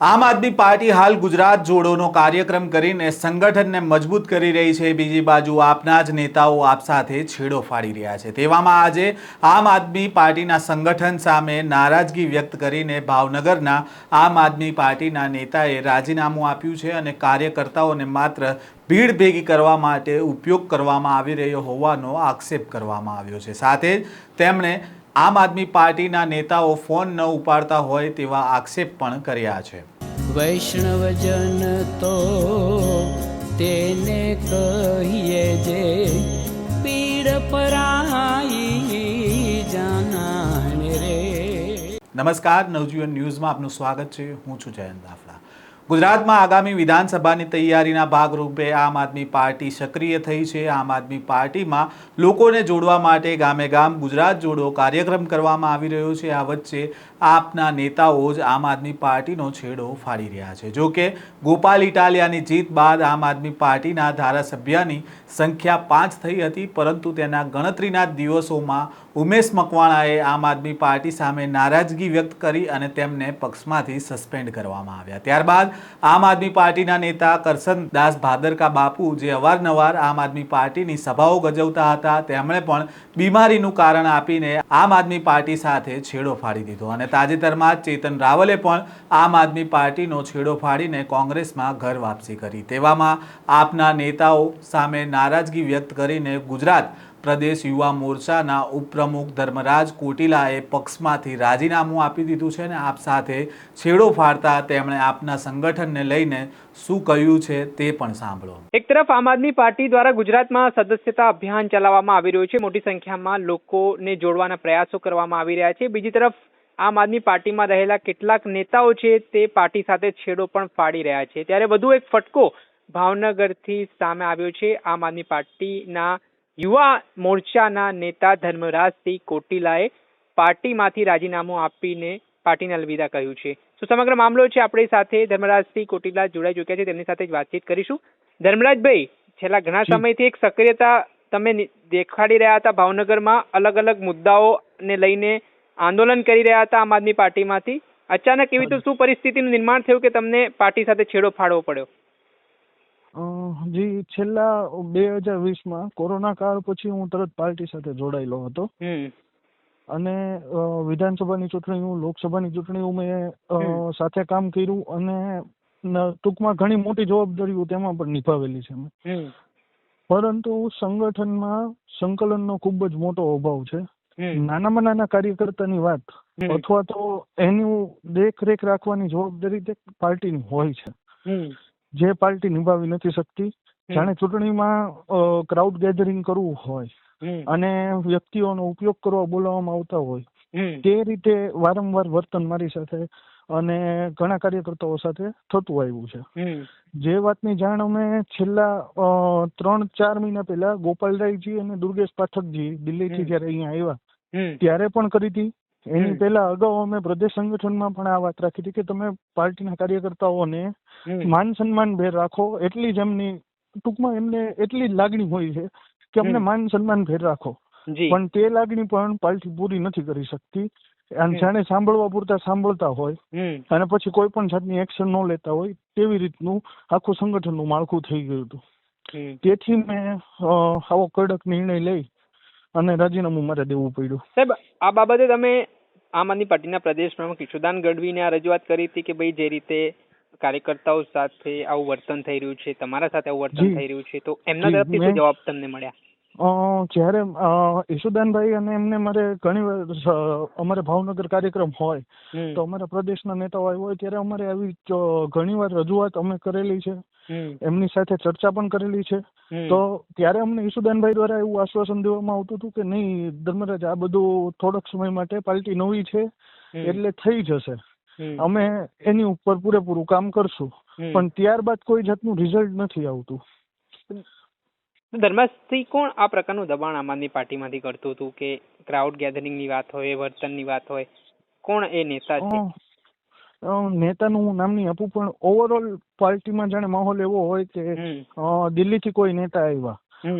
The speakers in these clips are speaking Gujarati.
આમ આદમી પાર્ટી હાલ ગુજરાત જોડોનો કાર્યક્રમ કરીને સંગઠનને મજબૂત કરી રહી છે. બીજી બાજુ આપના જ નેતાઓ આપ સાથે છેડો ફાડી રહ્યા છે. તેવામાં આજે આમ આદમી પાર્ટીના સંગઠન સામે નારાજગી વ્યક્ત કરીને ભાવનગરના આમ આદમી પાર્ટીના નેતાએ રાજીનામું આપ્યું છે અને કાર્યકર્તાઓને માત્ર ભીડ ભેગી કરવા માટે ઉપયોગ કરવામાં આવી રહ્યો હોવાનો આક્ષેપ કરવામાં આવ્યો છે. સાથે તેમણે આમ આદમી પાર્ટીના નેતાઓ ફોન ન ઉપાડતા હોય તેવા આક્ષેપ પણ કર્યા છે. વૈષ્ણવજન તો તેને કહીએ જે પીડ પરાઈ જાનાને રે. નમસ્કાર નવજીવન ન્યૂઝમાં આપનું સ્વાગત છે. હું છું જયંત દાફડા. ગુજરાતમાં આગામી વિધાનસભાની તૈયારીના ભાગરૂપે આમ આદમી પાર્ટી સક્રિય થઈ છે. આમ આદમી પાર્ટીમાં લોકોને જોડવા માટે ગામે ગામ ગુજરાત જોડો કાર્યક્રમ કરવામાં આવી રહ્યો છે. આ વચ્ચે આપના નેતાઓ જ આમ આદમી પાર્ટીનો છેડો ફાડી રહ્યા છે. જો કે ગોપાલ ઇટાલિયાની જીત બાદ આમ આદમી પાર્ટીના ધારાસભ્યની સંખ્યા પાંચ થઈ હતી, પરંતુ તેના ગણતરીના દિવસોમાં ઉમેશ મકવાણાએ આમ આદમી પાર્ટી સામે નારાજગી વ્યક્ત કરી અને તેમને પક્ષમાંથી સસ્પેન્ડ કરવામાં આવ્યા. ત્યારબાદ આમ આદમી પાર્ટીના નેતા કરસનદાસ ભાદરકા બાપુ જે અવારનવાર આમ આદમી પાર્ટીની સભાઓ ગજવતા હતા, તેમણે પણ બીમારીનું કારણ આપીને આમ આદમી પાર્ટી સાથે છેડો ફાડી દીધો અને તાજેતરમાં જ ચેતન રાવલે પણ આમ આદમી પાર્ટીનો છેડો ફાડીને કોંગ્રેસમાં ઘર વાપસી કરી. તેવામાં આપના નેતાઓ સામે નારાજગી વ્યક્ત કરીને ગુજરાત પ્રદેશ યુવા મોરચાના ઉપપ્રમુખ ધર્મરાજ કોટીલાએ પક્ષમાંથી રાજીનામું આપી દીધું છે અને આપ સાથે છેડો ફાડતા તેમણે આપના સંગઠનને લઈને શું કહ્યું છે તે પણ સાંભળો. એક તરફ આમ આદમી પાર્ટી દ્વારા ગુજરાતમાં સદસ્યતા અભિયાન ચલાવવામાં આવી રહ્યું છે. મોટી સંખ્યામાં લોકોને જોડવાના પ્રયાસો કરવામાં આવી રહ્યા છે. બીજી તરફ આમ આદમી પાર્ટીમાં રહેલા કેટલાક નેતાઓ છે તે પાર્ટી સાથે છેડો પણ ફાડી રહ્યા છે. ત્યારે વધુ એક ફટકો ભાવનગરથી સામે આવ્યો છે. આમ આદમી પાર્ટીના યુવા મોરચાના નેતા ધર્મરાજસિંહ કોટિલાએ પાર્ટીમાંથી રાજીનામું આપીને પાર્ટીને અલવિદા કહ્યું છે. તો સમગ્ર મામલો છે આપણી સાથે ધર્મરાજસિંહ કોટિલા જોડાઈ ચૂક્યા છે તેમની સાથે જ વાતચીત કરીશું. ધર્મરાજભાઈ છેલ્લા ઘણા સમયથી એક સક્રિયતા તમે દેખાડી રહ્યા હતા ભાવનગરમાં અલગ અલગ મુદ્દાઓને લઈને આંદોલન કરી રહ્યા હતા આમ આદમી પાર્ટીમાંથી. અચાનક એવી તો શું પરિસ્થિતિનું નિર્માણ થયું કે તમને પાર્ટી સાથે છેડો ફાડવો પડ્યો? જી છેલ્લા બે હજાર વીસમાં કોરોના કાળ પછી હું તરત પાર્ટી સાથે જોડાયેલો હતો. અને વિધાનસભાની ચૂંટણી લોકસભાની ચૂંટણી મેં સાથે કામ કર્યું અને ટૂંકમાં ઘણી મોટી જવાબદારીઓ તેમાં પણ નિભાવેલી છે મેં. પરંતુ સંગઠનમાં સંકલનનો ખૂબ જ મોટો અભાવ છે. નાનામાં નાના કાર્યકર્તાની વાત અથવા તો એનું દેખરેખ રાખવાની જવાબદારી તે પાર્ટીની હોય છે. જે પાર્ટી નિભાવી નથી શકતી જાણે ચૂંટણીમાં ક્રાઉડ ગેધરિંગ કરવું હોય અને વ્યક્તિઓનો ઉપયોગ કરવા બોલાવવામાં આવતા હોય તે રીતે વારંવાર વર્તન મારી સાથે અને ઘણા કાર્યકર્તાઓ સાથે થતું આવ્યું છે. જે વાતની જાણ અમે છેલ્લા ત્રણ ચાર મહિના પહેલા ગોપાલરાયજી અને દુર્ગેશ પાઠકજી દિલ્હીથી. જ્યારે અહીંયા આવ્યા ત્યારે પણ કરી હતી. એની પહેલા અગાઉ અમે પ્રદેશ સંગઠનમાં પણ આ વાત રાખી હતી કે તમે પાર્ટીના કાર્યકર્તાઓને માન સન્માન ભેર રાખો એટલી જ એમની ટૂંકમાં એમને એટલી જ લાગણી હોય છે કે અમને માન સન્માન ભેર રાખો. પણ તે લાગણી પણ પાર્ટી પૂરી નથી કરી શકતી. અને જાણે સાંભળવા પૂરતા સાંભળતા હોય અને પછી કોઈ પણ જાતની એક્શન ન લેતા હોય તેવી રીતનું આખું સંગઠનનું માળખું થઈ ગયું હતું. તેથી મેં આવો કડક નિર્ણય લઈ અને રાજીનામું મારે દેવું પડ્યું. સાહેબ આ બાબતે તમે આમ આદમી પાર્ટીના પ્રદેશ પ્રમુખ ઈશુદાન ગઢવીને આ રજૂઆત કરી હતી કે ભાઈ જે રીતે કાર્યકર્તાઓ સાથે આવું વર્તન થઈ રહ્યું છે તમારા સાથે આવું વર્તન. થઈ રહ્યું છે તો એમના તરફથી શું જવાબ તમને મળ્યા જ્યારે અ, ઈશુદાનભાઈ અને એમને મારે ઘણી વાર અમારે ભાવનગર કાર્યક્રમ હોય તો અમારા પ્રદેશના નેતાઓ આવ્યા હોય ત્યારે અમારે આવી ઘણી વાર રજૂઆત અમે કરેલી છે. એમની સાથે ચર્ચા પણ કરેલી છે. તો ત્યારે અમને ઈશુદાનભાઈ દ્વારા એવું આશ્વાસન દેવામાં આવતું હતું કે નહીં ધર્મરાજ આ બધું થોડોક સમય માટે પાર્ટી નવી છે એટલે થઈ જશે. અમે એની ઉપર પૂરેપૂરું કામ કરશું. પણ ત્યારબાદ કોઈ જાતનું રિઝલ્ટ નથી આવતું. તો ધર્મસિંહ કોણ આ પ્રકારનું દબાણ આમ આદમી પાર્ટીમાંથી કરતું હતું કે ક્રાઉડ ગેધરિંગની વાત હોય વર્તનની વાત હોય કોણ એ નેતા છે? નેતાનું હું નામ નહીં આપું પણ ઓવરઓલ પાર્ટીમાં જાણે માહોલ એવો હોય કે દિલ્હીથી કોઈ નેતા આવ્યા.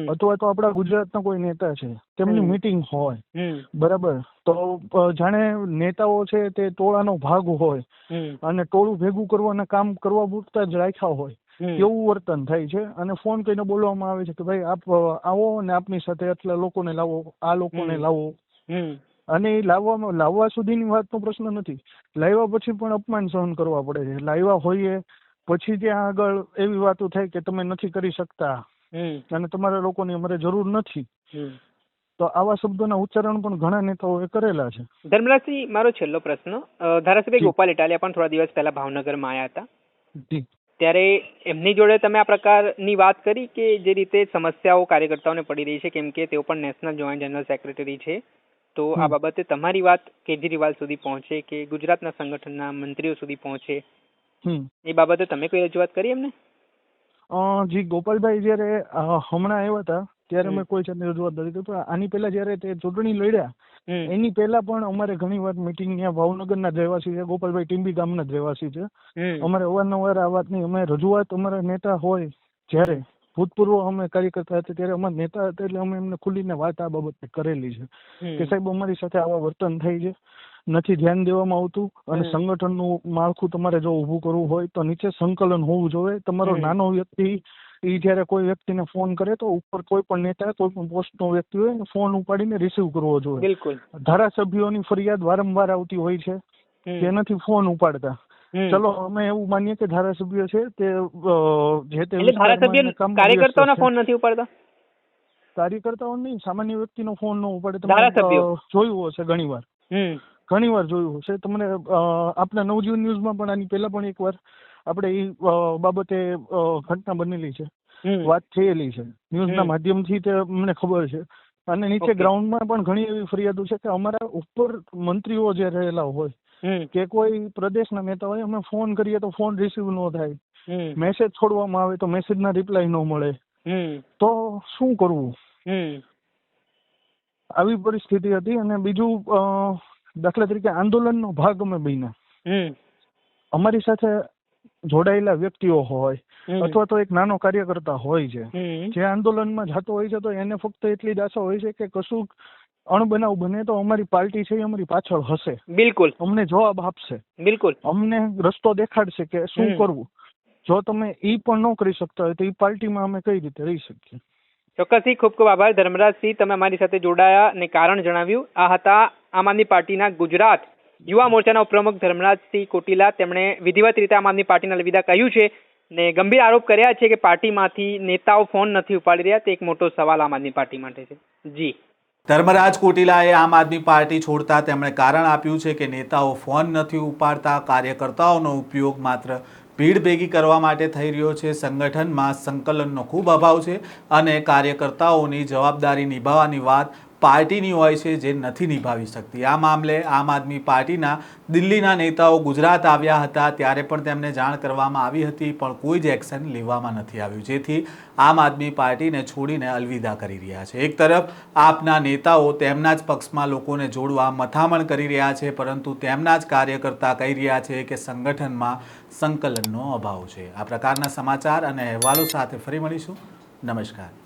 અથવા તો આપણા ગુજરાતના કોઈ નેતા છે. તેમની. મીટિંગ હોય. બરાબર. તો જાણે નેતાઓ છે તે ટોળાનો ભાગ હોય અને ટોળું ભેગું કરવાના કામ કરવા પૂરતા જ રાખ્યા હોય. એવું વર્તન થાય છે અને ફોન કરીને બોલવામાં આવે છે કે ભાઈ આપ આવો અને આપની સાથે આટલા લોકોને લાવો આ લોકોને લાવો. અને એ લાવવામાં લાવવા સુધીની વાતનો પ્રશ્ન નથી. લાવ્યા પછી પણ અપમાન સહન કરવા પડે છે. લાવ્યા હોઈએ પછી ત્યાં આગળ એવી વાતો થાય કે તમે નથી કરી શકતા. અને તમારા લોકોની અમારે જરૂર નથી. તો આવા શબ્દોના ઉચ્ચારણ પણ ઘણા નેતાઓએ કરેલા છે. ધર્મરાજસિંહ મારો છેલ્લો પ્રશ્ન. ધારાસભ્ય. ગોપાલ ઇટાલિયા પણ થોડા દિવસ પહેલા ભાવનગરમાં આવ્યા હતા. ત્યારે એમની જોડે તમે આ પ્રકારની વાત કરી કે જે રીતે સમસ્યાઓ કાર્યકર્તાઓને પડી રહી છે? કેમ કે તેઓ પણ નેશનલ જોઈન્ટ જનરલ સેક્રેટરી છે. તો આ બાબતે તમારી વાત કેજરીવાલ સુધી પહોંચે કે ગુજરાતના સંગઠનના મંત્રીઓ સુધી પહોંચે? હમ. એ બાબતે તમે કોઈ રજૂઆત કરી એમને? જી ગોપાલભાઈ જ્યારે હમણાં આવ્યા હતા ત્યારે અમે કોઈ જાતની રજૂઆત નથી કરી પણ આની પહેલા જ્યારે તે ચૂંટણી લડ્યા એની પહેલા પણ અમારે ઘણી વાર મિટિંગ ત્યાં ભાવનગરના જ રહેવાસી છે ગોપાલભાઈ ટીંબી ગામના જ રહેવાસી છે અમારે અવારનવાર આ વાતની અમે રજૂઆત અમારા નેતા હોય જ્યારે ભૂતપૂર્વ અમે કાર્યકર્તા હતા ત્યારે અમારા નેતા હતા એટલે અમે એમને ખુલીને વાત આ બાબતે કરેલી છે. કે સાહેબ અમારી સાથે આવા વર્તન થાય છે નથી ધ્યાન દેવામાં આવતું અને. સંગઠનનું માળખું તમારે જો ઊભું કરવું હોય તો નીચે સંકલન હોવું જોઈએ. તમારો નાનો વ્યક્તિ એ જ્યારે કોઈ વ્યક્તિને ફોન કરે તો ઉપર કોઈ પણ નેતા કોઈ પણ પોસ્ટનો વ્યક્તિ હોય એને ફોન ઉપાડીને રિસીવ કરવો જોઈએ. બિલકુલ. ધારાસભ્યોની ફરિયાદ વારંવાર આવતી હોય છે હમ. કે નથી ફોન ઉપાડતા ચલો અમે એવું માનીએ કે ધારાસભ્ય છે તે જે તે ધારાસભ્ય કાર્યકર્તાઓના ફોન નથી ઉપાડતા? કાર્યકર્તાઓ નહીં સામાન્ય વ્યક્તિનો ફોન ન ઉપાડે. તમે જોયું હશે ઘણી વાર ઘણી વાર જોયું હશે. તમને અ, આપણા નવજીવન ન્યૂઝમાં પણ આની પહેલા પણ એકવાર આપણે એ બાબતે ઘટના બનેલી છે. વાત થયેલી છે. ન્યૂઝના માધ્યમથી તે અમને ખબર છે. અને નીચે. ગ્રાઉન્ડમાં પણ ઘણી એવી ફરિયાદો છે કે અમારા ઉપર મંત્રીઓ જે રહેલા હોય કે કોઈ પ્રદેશના નેતા હોય અમે ફોન કરીએ તો ફોન રિસીવ ન થાય. મેસેજ છોડવામાં આવે તો મેસેજના રિપ્લાય ન મળે. તો શું કરવું? આવી પરિસ્થિતિ હતી અને બીજું દાખલા તરીકે આંદોલનનો ભાગ અમે બન્યા. અમારી સાથે જોડાયેલા વ્યક્તિઓ હોય અથવા તો એક નાનો કાર્યકર્તા હોય છે. જે આંદોલનમાં જતો હોય છે તો એને ફક્ત એટલી જ આશા હોય છે કે કશું અણબનાવ બને તો અમારી પાર્ટી છે એ અમારી પાછળ હશે. બિલકુલ. અમને જવાબ આપશે. બિલકુલ. અમને રસ્તો દેખાડશે કે શું કરવું. જો તમે ઈ પણ ન કરી શકતા હોય તો ઈ પાર્ટીમાં અમે કઈ રીતે રહી શકીએ? ચોક્કસથી ખૂબ ખૂબ આભાર ધર્મરાજસિંહ તમે અમારી સાથે જોડાયા અને કારણ જણાવ્યું. આ હતા આમ આદમી પાર્ટીના ગુજરાત યુવા મોરચાના ઉપપ્રમુખ ધર્મરાજસિંહ કોટીલા તેમણે વિધિવત રીતે આમ આદમી પાર્ટીના અલવિદા કહ્યું છે ને ગંભીર આરોપ કર્યા છે કે પાર્ટીમાંથી નેતાઓ ફોન નથી ઉપાડી રહ્યા. તે એક મોટો સવાલ આમ આદમી પાર્ટી માટે છે. જી. ધર્મરાજ કોટીલાએ આમ આદમી પાર્ટી છોડતા તેમણે કારણ આપ્યું છે કે નેતાઓ ફોન નથી ઉપાડતા, કાર્યકર્તાઓનો ઉપયોગ માત્ર ભીડ ભેગી કરવા માટે થઈ રહ્યો છે. સંગઠનમાં સંકલનનો ખૂબ અભાવ છે અને કાર્યકર્તાઓની જવાબદારી નિભાવવાની વાત પાર્ટીની હોય છે જે નથી નિભાવી શકતી. આ મામલે આમ આદમી પાર્ટીના દિલ્હીના નેતાઓ ગુજરાત આવ્યા હતા ત્યારે પણ તેમને જાણ કરવામાં આવી હતી, પણ કોઈ જ એક્શન લેવામાં નથી આવ્યું. જેથી આમ આદમી પાર્ટીને છોડીને અલવિદા કરી રહ્યા છે. એક તરફ આપના નેતાઓ તેમના જ પક્ષમાં લોકોને જોડવા મથામણ કરી રહ્યા છે, પરંતુ તેમના જ કાર્યકર્તા કહી રહ્યા છે કે સંગઠનમાં સંકલનનો અભાવ છે. આ પ્રકારના સમાચાર અને અહેવાલો સાથે ફરી મળીશું. નમસ્કાર.